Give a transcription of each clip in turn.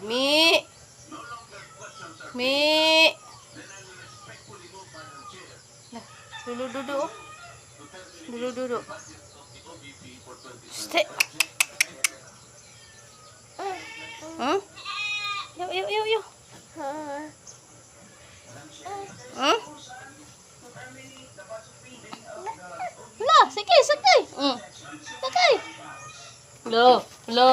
Mi. Mi. Nah, dulu duduk. Dulu duduk. Stay. Hmm? Yuk, yuk, yuk, yuk. Hmm? Lah, sige, sige. Hmm. Sige. Lo, lo.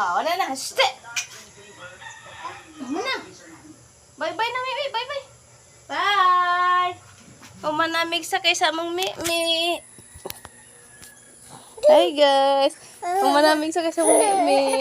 Oh, mana na? Stay. Mana? Bye-bye na, Mimi. Bye-bye. Bye. O manamig sa kay sa mong Mimi. Hi, guys. O manamig sa kay sa mong Mimi.